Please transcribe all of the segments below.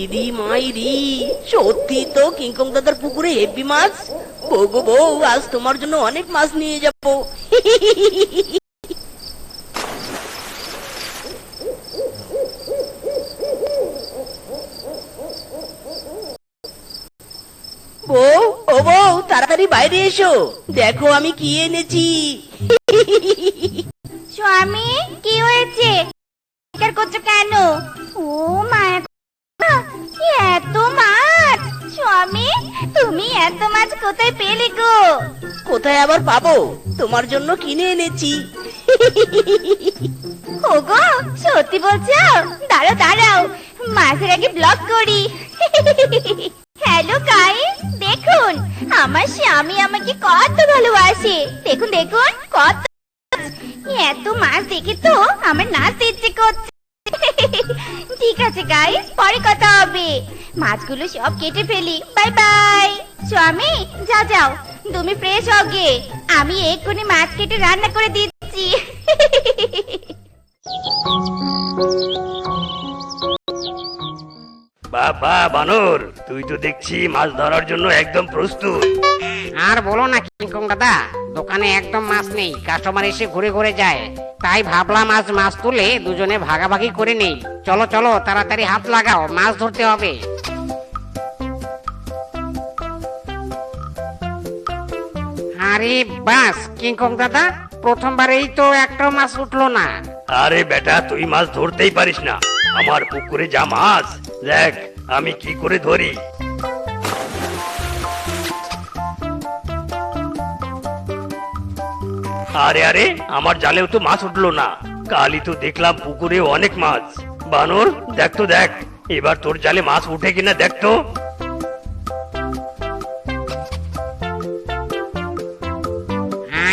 ইরি মাইরি, সত্যি তো কিংকং দাদার পুকুরে হেব্বি মাছ? বউ গো বউ, আজ তোমার জন্য অনেক মাছ নিয়ে যাব। বউ, ও বউ, তাড়াতাড়ি বাইরে এসো। দেখো আমি কি এনেছি। স্বামী, কি হয়েছে? করছ কেন? ও মায়া স্বামী তুমি এত মাছ কোথায় পেলে গো? কোথায় আবার পাবো? তোমার জন্য কিনে এনেছি। ওগো সত্যি বলছো? দাঁড়াও দাঁড়াও। মাছের আগে ব্লক করি। হ্যালো গাইস দেখুন আমার স্বামী আমাকে কত ভালোবাসে। দেখুন দেখুন কত এত মাছ দেখে তো আমার নাচ ইচ্ছে করছে। ঠিক আছে গাইস পরে কথা হবে। মাছগুলো সব কেটে ফেলি। Bye bye. স্বামী যা যাও। তুমি ফ্রেশ হও গে। আমি এক্ষুনি মাছ কেটে রান্না করে দিচ্ছি। বাবা বানর তুই তো দেখছি মাছ ধরার জন্য একদম প্রস্তুত। আর বলো না কিংকং দাদা দোকানে একদম মাছ নেই কাস্টমার এসে ঘুরে ঘুরে যায়। তাই ভাবলাম আজ মাছ তুলে দুজনে ভাগাভাগি করে নেই। চলো চলো তাড়াতাড়ি হাত লাগাও মাছ ধরতে হবে। আরে বাস কিংকং দাদা, প্রথমবারেই তো একটাও মাছ উঠল না। আরে বেটা, তুই মাছ ধরতেই পারিস না। আমার পুকুরে যা মাছ, দেখ, আমি কি করে ধরি। আরে আরে, আমার জালেও তো মাছ উঠল না। কালই তো দেখলাম পুকুরে অনেক মাছ। বানর, দেখ তো, দেখ, এবার তোর জালে মাছ উঠে কিনা দেখ তো।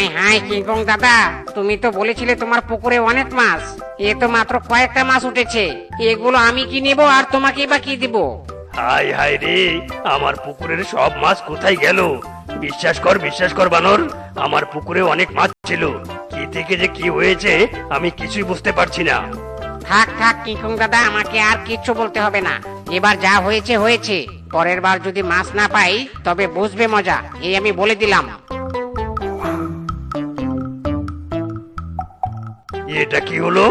হাই হাই কিংকং দাদা? তুমি তো বলেছিলে তোমার পুকুরে অনেক মাছ। এ তো মাত্র কয়েকটা মাছ উঠেছে। এগুলো আমি কি নেব আর তোমাকে বা কি দিব? হাই হাই রে আমার পুকুরের সব মাছ কোথায় গেল? বিশ্বাস কর বিশ্বাস কর বানর আমার পুকুরে অনেক মাছ ছিল। কি থেকে যে কি হয়েছে আমি কিছুই বুঝতে পারছি না। থাক থাক কিংকং দাদা আমাকে আর কিচ্ছু বলতে হবে না। এবার যা হয়েছে হয়েছে। পরের বার যদি মাছ না পাই তবে বুঝবে মজা। এই আমি বলে দিলাম। এটা কি হলো?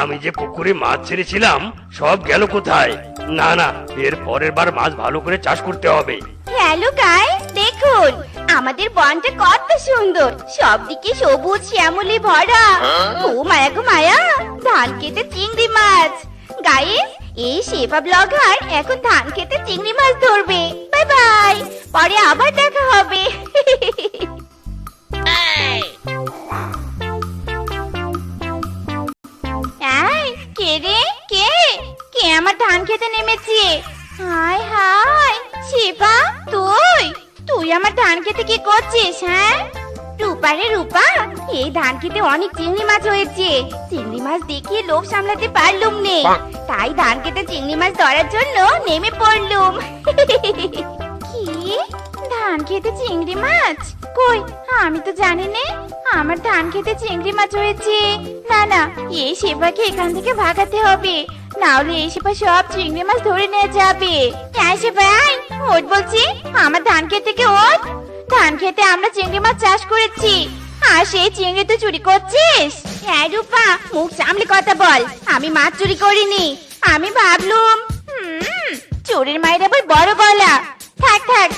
আমি যে পুকুরে মাছ ছেড়েছিলাম সব গেল কোথায়? না না এর পরের বার মাছ ভালো করে চাষ করতে হবে। হ্যালো গাইস দেখুন আমাদের বনটা কত সুন্দর। সবদিকে সবুজ শ্যামলি ভরা। ও মায়া গো মায়া ধান খেতে চিংড়ি মাছ। গাইস এই শেফা ব্লগার এখন ধান খেতে চিংড়ি মাছ ধরবে। Bye bye. পরে আবার কে রে? কে? কে আমার ধান খেতে নেমেছে? হাই হাই শিবা তুই? তুই আমার ধান খেতে কি করছিস হ্যাঁ? রূপা রে রূপা, এই ধান খেতে অনেক চিংড়ি মাছ হয়েছে। চিংড়ি মাছ দেখিয়ে লোভ সামলাতে পারলুম নে। তাই ধান খেতে চিংড়ি মাছ ধরার জন্য নেমে পড়লুম। কি? ধান খেতে চিংড়ি মাছ? কই? আমি তো জানি নে। আমার ধান খেতে চিংড়ি মাছ হয়েছে। না না, এই সেবাকে এখান থেকে ভাগাতে হবে। না হলে এই সেবা সব চিংড়ি মাছ ধরে নিয়ে যাবে। হ্যাঁ সেবাই ওট বলছি, আমার ধান খেতে থেকে ওট? ধান খেতে আমরা চিংড়ি মাছ চাষ করেছি। আর সেই চিংড়ি তো চুরি করছিস? হ্যাঁ রূপা, মুখ সামলে কথা বল, আমি মাছ চুরি করিনি। আমি ভাবলুম চোরের মায়ের আবার বড় গলা। থাক থাক